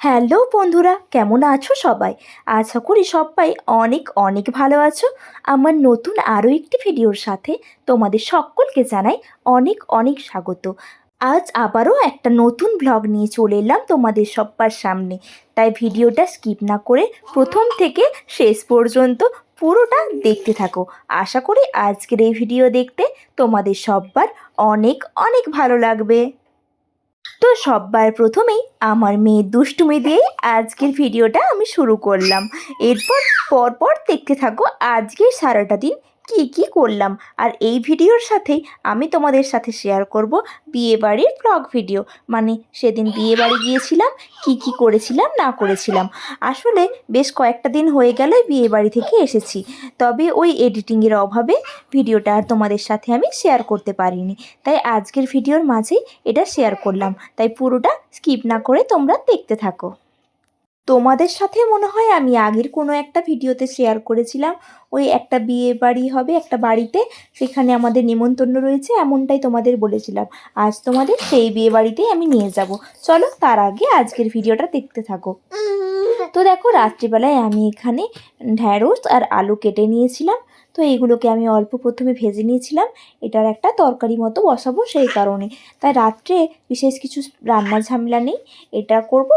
Hello বন্ধুরা, কেমন আছো সবাই? আশা করি সবাই অনেক অনেক ভালো আছো। আমার নতুন আরও একটি ভিডিওর সাথে তোমাদের সকলকে জানাই অনেক অনেক স্বাগত। আজ আবারও একটা নতুন ব্লগ নিয়ে চলে এলাম তোমাদের সব্বার সামনে। তাই ভিডিওটা স্কিপ না করে প্রথম থেকে শেষ পর্যন্ত পুরোটা দেখতে থাকো। আশা করি আজকের এই ভিডিও দেখতে তোমাদের সব্বার অনেক অনেক ভালো লাগবে। তো সববার প্রথমেই আমার মেয়ের দুষ্টুমি দিয়েই আজকের ভিডিওটা আমি শুরু করলাম। এরপর, পরপর দেখতে থাকো আজকের সারাটা দিন কি কি করলাম? আর এই ভিডিওর সাথেই আমি তোমাদের সাথে শেয়ার করব বিয়ে বাড়ির ব্লগ ভিডিও মানে সেদিন বিয়ে বাড়ি গিয়েছিলাম, কি কি করেছিলাম, না করেছিলাম। আসলে বেশ কয়েকটা দিন হয়ে গেল বিয়ে বাড়ি থেকে এসেছি। তবে ওই এডিটিংয়ের অভাবে ভিডিওটা আর তোমাদের সাথে আমি শেয়ার করতে পারিনি। তাই আজকের ভিডিওর মাঝেই এটা শেয়ার করলাম। তাই পুরোটা স্কিপ না করে তোমরা দেখতে থাকো। তোমাদের সাথে মনে হয় আমি আগের কোনো একটা ভিডিওতে শেয়ার করেছিলাম? ওই একটা বিয়ে বাড়ি হবে একটা বাড়িতে সেখানে আমাদের নিমন্ত্রণ রয়েছে এমনটাই তোমাদের বলেছিলাম। আজ তোমাদের সেই বিয়ে বাড়িতেই আমি নিয়ে যাব। চলো তার আগে আজকের ভিডিওটা দেখতে থাকো। তো দেখো রাত্রিবেলায় আমি এখানে ঢ্যাঁড়স আর আলু কেটে নিয়েছিলাম। তো এইগুলোকে আমি অল্প প্রথমে ভেজে নিয়েছিলাম। এটার একটা তরকারি মতো বসাবো সেই কারণে। তাই রাত্রে বিশেষ কিছু রান্নার ঝামেলা নেই। এটা করব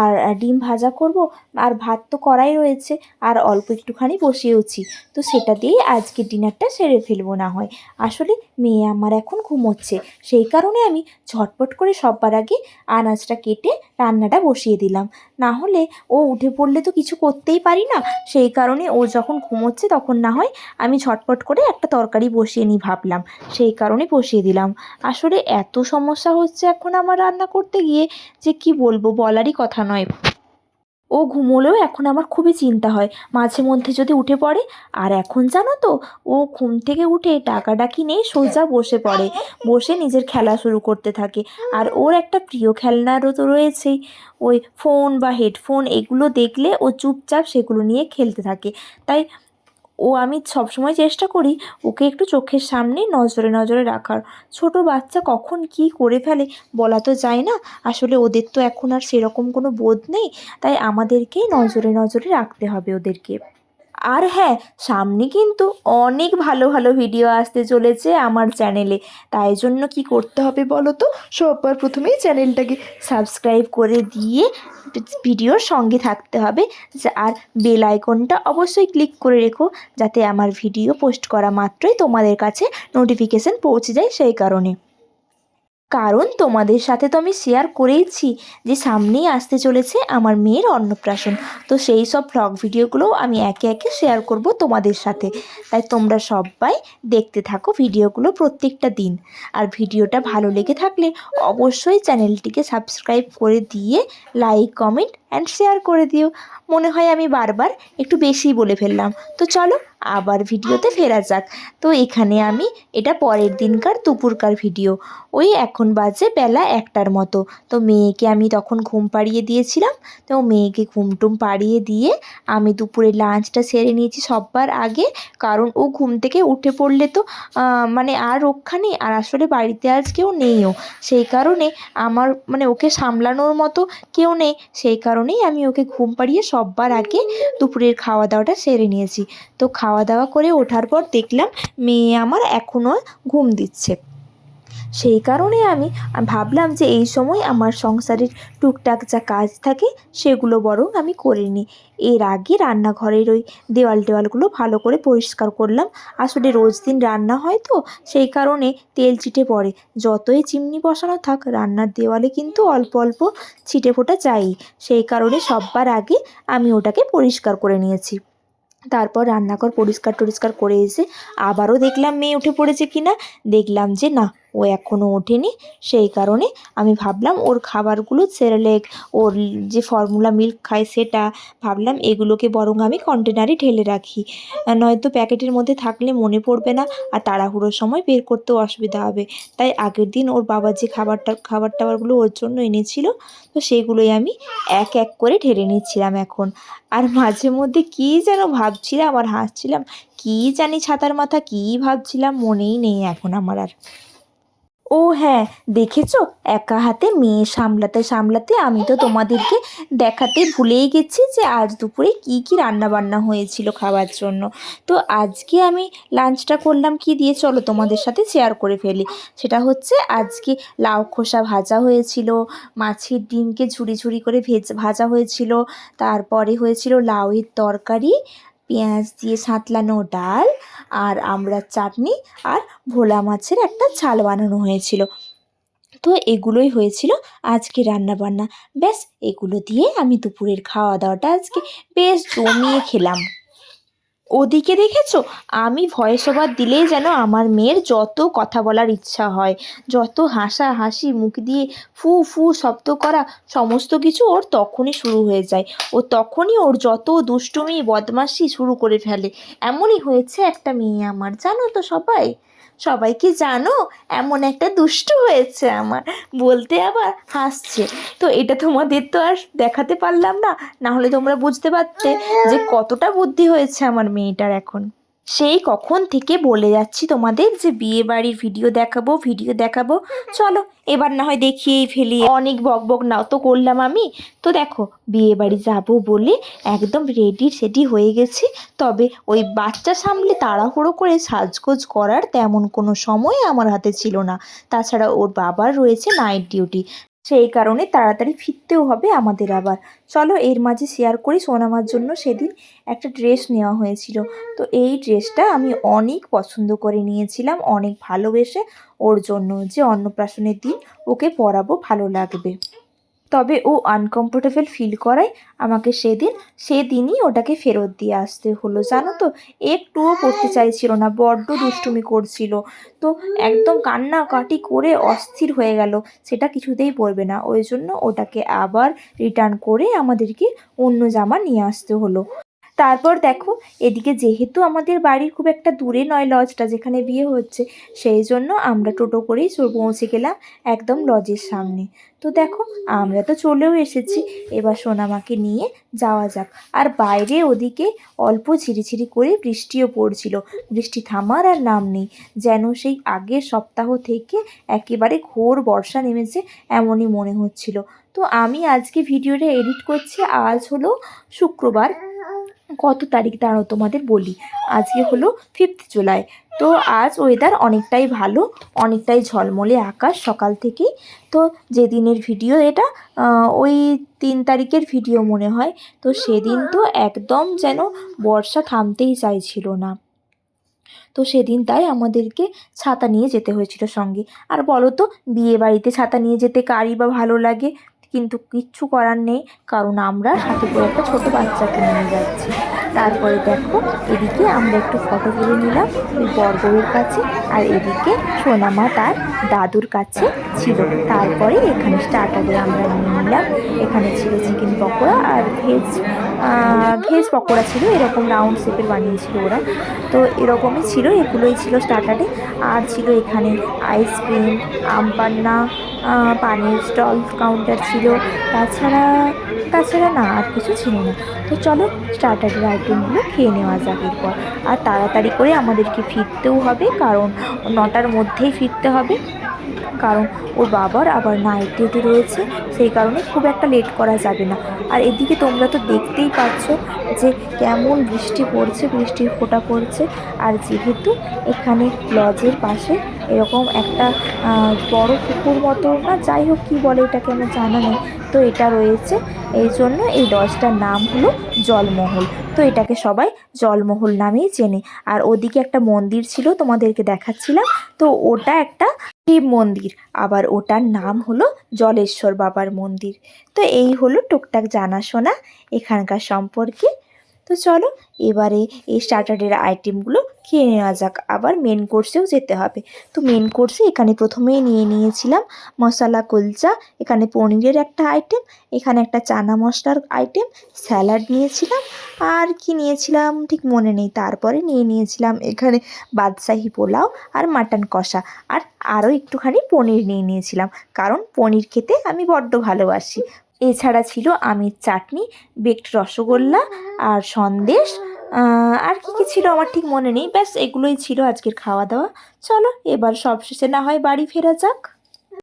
আর ডিম ভাজা করব। আর ভাত তো করাই রয়েছে। আর অল্প একটুখানি বসিয়েওছি। তো সেটা দিয়েই আজকে ডিনারটা সেরে ফেলব না হয়। আসলে মেয়ে আমার এখন ঘুমোচ্ছে। সেই কারণে আমি ঝটপট করে সববার আগে আনাজটা কেটে রান্নাটা বসিয়ে দিলাম। না হলে ও উঠে পড়লে তো কিছু করতেই পারি না। সেই কারণে ও যখন ঘুমোচ্ছে তখন না হয় আমি ঝটপট করে একটা তরকারি বসিয়ে নিই ভাবলাম। সেই কারণে বসিয়ে দিলাম। আসলে এত সমস্যা হচ্ছে এখন আমার রান্না করতে গিয়ে যে কি বলব বলারই কথা নয়। ও ঘুমোলেও এখন আমার খুবই চিন্তা হয়। মাঝে মধ্যে যদি উঠে পড়ে, আর এখন জানো তো, ও ঘুম থেকে উঠে ডাকাডাকি নেই সোজা বসে পড়ে। বসে নিজের খেলা শুরু করতে থাকে। আর ওর একটা প্রিয় খেলনারও তো রয়েছেই। ওই ফোন বা হেডফোন, এগুলো দেখলে ও চুপচাপ সেগুলো নিয়ে খেলতে থাকে। তাই ও আমি সবসময় চেষ্টা করি ওকে একটু চোখের সামনে নজরে নজরে রাখার। ছোট বাচ্চা কখন কি করে ফেলে বলা তো যায় না। আসলে ওদের তো এখন আর সেরকম কোনো বোধ নেই। তাই আমাদেরকেই নজরে নজরে রাখতে হবে ওদেরকে। আর হ্যাঁ সামনে কিন্তু অনেক ভালো ভালো ভিডিও আসতে চলেছে আমার চ্যানেলে তাই জন্য কি করতে হবে বলো তো? সবার প্রথমেই চ্যানেলটাকে সাবস্ক্রাইব করে দিয়ে ভিডিওর সঙ্গে থাকতে হবে। আর বেল আইকনটা অবশ্যই ক্লিক করে রেখো, যাতে আমার ভিডিও পোস্ট করা মাত্রই তোমাদের কাছে নোটিফিকেশান পৌঁছে যায় সেই কারণে। কারণ তোমাদের সাথে তো আমি শেয়ার করেইছি যে সামনেই আসতে চলেছে আমার মেয়ের অন্নপ্রাশন। তো সেই সব ভ্লগ ভিডিওগুলোও আমি একে একে শেয়ার করব তোমাদের সাথে। তাই তোমরা সবাই দেখতে থাকো ভিডিওগুলো প্রত্যেকটা দিন। আর ভিডিওটা ভালো লেগে থাকলে অবশ্যই চ্যানেলটিকে সাবস্ক্রাইব করে দিয়ে লাইক কমেন্ট অ্যান্ড শেয়ার করে দিও। মনে হয় আমি বারবার একটু বেশিই বলে ফেললাম। তো চলো আবার ভিডিওতে ফেরা যাক। তো এখানে আমি এটা পরের দিনকার দুপুরকার ভিডিও। ওই এখন বাজে বেলা একটার মতো। তো মেয়েকে আমি তখন ঘুম পাড়িয়ে দিয়েছিলাম। তো মেয়েকে ঘুম টুম পাড়িয়ে দিয়ে আমি দুপুরে লাঞ্চটা সেরে নিয়েছি সববার আগে। কারণ ও ঘুম থেকে উঠে পড়লে তো মানে আর রক্ষা নেই। আর আসলে বাড়িতে আজ কেউ নেইও। সেই কারণে আমার মানে ওকে সামলানোর মতো কেউ নেই। সেই কারণেই আমি ওকে ঘুম পাড়িয়ে সববার আগে দুপুরের খাওয়া দাওয়াটা সেরে নিয়েছি। তো খাওয়া দাওয়া করে ওঠার পর দেখলাম মেয়ে আমার এখনও ঘুম দিচ্ছে। সেই কারণে আমি ভাবলাম যে এই সময় আমার সংসারের টুকটাক যা কাজ থাকে সেগুলো বরং আমি করে নিই। এর আগে রান্নাঘরের ওই দেওয়াল টেওয়ালগুলো ভালো করে পরিষ্কার করলাম। আসলে রোজ দিন রান্না হয় তো, সেই কারণে তেল চিটে পড়ে। যতই চিমনি বসানো থাক, রান্নার দেওয়ালে কিন্তু অল্প অল্প ছিটে ফোটা যাই সেই কারণে সববার আগে আমি ওটাকে পরিষ্কার করে নিয়েছি। তারপর রান্নাঘর পরিষ্কার টরিষ্কার করে এসে আবারও দেখলাম মেয়ে উঠে পড়েছে কিনা। দেখলাম যে না ও এখনও ওঠেনি। সেই কারণে আমি ভাবলাম ওর খাবারগুলো সেরেলেক ওর যে ফর্মুলা মিল্ক খায় সেটা ভাবলাম এগুলোকে বরং আমি কন্টেনারে ঢেলে রাখি। নয়তো প্যাকেটের মধ্যে থাকলে মনে পড়বে না আর তাড়াহুড়োর সময় বের করতেও অসুবিধা হবে। তাই আগের দিন ওর বাবা যে খাবারটা, খাবার টাবারগুলো ওর জন্য এনেছিল, তো সেগুলোই আমি এক এক করে ঢেলে নিচ্ছিলাম এখন। আর মাঝে মধ্যে কী যেন ভাবছিলাম আর হাসছিলাম, কী জানি ছাতার মাথা, কী ভাবছিলাম মনেই নেই এখন আমার আর। ও হ্যাঁ দেখেছ? একা হাতে মেয়ে সামলাতে সামলাতে আমি তো তোমাদেরকে দেখাতে ভুলেই গেছি যে আজ দুপুরে কি কি রান্না বান্না হয়েছিল খাওয়ার জন্য। তো আজকে আমি লাঞ্চটা করলাম কি দিয়ে চলো তোমাদের সাথে শেয়ার করে ফেলি। সেটা হচ্ছে আজকে লাউ খোসা ভাজা হয়েছিল, মাছের ডিমকে ঝুড়ি ঝুড়ি করে ভেজ ভাজা হয়েছিল, তারপরে হয়েছিল লাউয়ের তরকারি পেঁয়াজ দিয়ে সাঁতলানো ডাল আর আমড়ার চাটনি আর ভোলা মাছের একটা ছাল বানানো হয়েছিল। তো এগুলোই হয়েছিল আজকে রান্না বান্না ব্যাস, এগুলো দিয়ে আমি দুপুরের খাওয়া দাওয়াটা আজকে বেশ জমিয়ে খেলাম। ওদিকে দেখেছ? আমি ভয়েস ওভার দিলেই যেন আমার মেয়ের যত কথা বলার ইচ্ছা হয়, যত হাসা হাসি, মুখ দিয়ে ফু ফু শব্দ করা, সমস্ত কিছু ওর তখনই শুরু হয়ে যায়। ও তখনই ওর যত দুষ্টুমি, বদমাশি শুরু করে ফেলে। এমনই হয়েছে একটা মেয়ে আমার, জানো তো সবাই? সবাই কি জানো? এমন একটা দুষ্টু হয়েছে আমার। বলতে আবার হাসছে। তো এটা তোমাদের তো আর দেখাতে পারলাম না। না হলে তোমরা বুঝতে পারতে যে কতটা বুদ্ধি হয়েছে আমার মেয়েটার এখন। সেই কখন থেকে বলে যাচ্ছি তোমাদের যে বিয়ে বাড়ির ভিডিও দেখাবো ভিডিও দেখাবো। চলো, এবার না হয় দেখিয়েই ফেলি। অনেক বক বক নাও তো করলাম আমি। তো দেখো, বিয়ে বাড়ি যাব বলে একদম রেডি সেডি হয়ে গেছি। তবে ওই বাচ্চা সামলে তাড়াহুড়ো করে সাজগোজ করার তেমন কোনো সময় আমার হাতে ছিল না। তাছাড়া ওর বাবার রয়েছে নাইট ডিউটি সেই কারণে তাড়াতাড়ি ফিরতেও হবে আমাদের আবার। চলো এর মাঝে শেয়ার করি সোনামার জন্য সেদিন একটা ড্রেস নেওয়া হয়েছিল। তো এই ড্রেসটা আমি অনেক পছন্দ করে নিয়েছিলাম, অনেক ভালোবেসে। ওর জন্য যে অন্নপ্রাশনের দিন ওকে পরাবো ভালো লাগবে। তবে ও আনকমফোর্টেবল ফিল করায় আমাকে সেদিন সেদিনই ওটাকে ফেরত দিয়ে আসতে হলো। জানো তো একটুও পড়তে চাইছিল না বড্ড দুষ্টুমি করছিল। তো একদম কান্নাকাটি করে অস্থির হয়ে গেল সেটা কিছুতেই পড়বে না। ওই জন্য ওটাকে আবার রিটার্ন করে আমাদেরকে অন্য জামা নিয়ে আসতে হলো। তারপর দেখো, এদিকে যেহেতু আমাদের বাড়ির খুব একটা দূরে নয় লজটা যেখানে বিয়ে হচ্ছে, সেই জন্য আমরা টোটো করেই পৌঁছে গেলাম একদম লজের সামনে। তো দেখো, আমরা তো চলেও এসেছি, এবার সোনামাকে নিয়ে যাওয়া যাক। আর বাইরে ওদিকে অল্প ঝিরিঝিরি করে বৃষ্টিও পড়ছিল। বৃষ্টি থামার আর নাম নেই, যেন সেই আগের সপ্তাহ থেকে একেবারে ঘোর বর্ষা নেমেছে এমনই মনে হচ্ছিল। তো আমি আজকে ভিডিওটা এডিট করছি, আজ হলো শুক্রবার। কত তারিখ দাঁড়াও তোমাদের বলি। আজকে হলো ফিফথ জুলাই তো আজ ওয়েদার অনেকটাই ভালো, অনেকটাই ঝলমলে আকাশ সকাল থেকেই। তো যেদিনের ভিডিও এটা ওই তিন তারিখের ভিডিও মনে হয়। তো সেদিন তো একদম যেন বর্ষা থামতেই চাইছিল না। তো সেদিন তাই আমাদেরকে ছাতা নিয়ে যেতে হয়েছিল সঙ্গে। আর বলো তো, বিয়ে বাড়িতে ছাতা নিয়ে যেতে কারই বা ভালো লাগে? কিন্তু কিচ্ছু করার নেই, কারণ আমরা সাথে করে একটা ছোটো বাচ্চাকে নিয়ে যাচ্ছি। তারপরে দেখো, এদিকে আমরা একটু ফটো তুলে নিলাম, ওই বর্গরের কাছে, আর এদিকে সোনামা তার দাদুর কাছে ছিল। তারপরে এখানে স্টার্টারে আমরা নিয়ে নিলাম। এখানে ছিল চিকেন পকোড়া আর ভেজ ভেজ পকোড়া ছিল, এরকম রাউন্ড শেপের বানিয়েছিল ওরা। তো এরকমই ছিল, এগুলোই ছিল স্টার্টারে আর ছিল এখানে আইসক্রিম আমপান্না পানির স্টল কাউন্টার ছিল। তাছাড়া তাছাড়া না, আর কিছু ছিল না। তো চলো স্টার্টারের আইটেমগুলো খেয়ে নেওয়া যাক এরপর। আর তাড়াতাড়ি করে আমাদেরকে ফিরতেও হবে, কারণ নটার মধ্যেই ফিরতে হবে। কারণ ওর বাবার আবার নাইট ডিউটি রয়েছে, সেই কারণে খুব একটা লেট করা যাবে না। আর এদিকে তোমরা তো দেখতেই পাচ্ছ যে কেমন বৃষ্টি পড়ছে, বৃষ্টির ফোঁটা পড়ছে। আর যেহেতু এখানে লজের পাশে এরকম একটা বড় পুকুর মতো না, যাই হোক কী বলে এটাকে আমার জানা নেই। তো এটা রয়েছে, এই জন্য এই লজটার নাম হলো জলমহল। তো এটাকে সবাই জলমহল নামেই চেনে। আর ওদিকে একটা মন্দির ছিল, তোমাদেরকে দেখাচ্ছিলাম। তো ওটা একটা শিব মন্দির। আবার ওটার নাম হলো জলেশ্বর বাবার মন্দির। তো এই হলো টুকটাক জানাশোনা এখানকার সম্পর্কে। তো চলো, এবারে এই স্টার্টারের আইটেমগুলো খেয়ে নেওয়া যাক। আবার মেন কোর্সেও যেতে হবে। তো মেন কোর্সে এখানে প্রথমেই নিয়ে নিয়েছিলাম মশলা কুলচা, এখানে পনিরের একটা আইটেম এখানে একটা চানা মশলার আইটেম স্যালাড নিয়েছিলাম। আর কি নিয়েছিলাম ঠিক মনে নেই। তারপরে নিয়ে নিয়েছিলাম এখানে বাদশাহি পোলাও আর মাটন কষা। আর আরও একটুখানি পনির নিয়ে নিয়েছিলাম। কারণ পনির খেতে আমি বড্ড ভালোবাসি। এছাড়া ছিল আমের চাটনি বেকড রসগোল্লা আর সন্দেশ আর কি কি ছিল আমার ঠিক মনে নেই। ব্যাস, এগুলোই ছিল আজকের খাওয়া দাওয়া। চলো, এবার সবশেষে না হয় বাড়ি ফেরা যাক।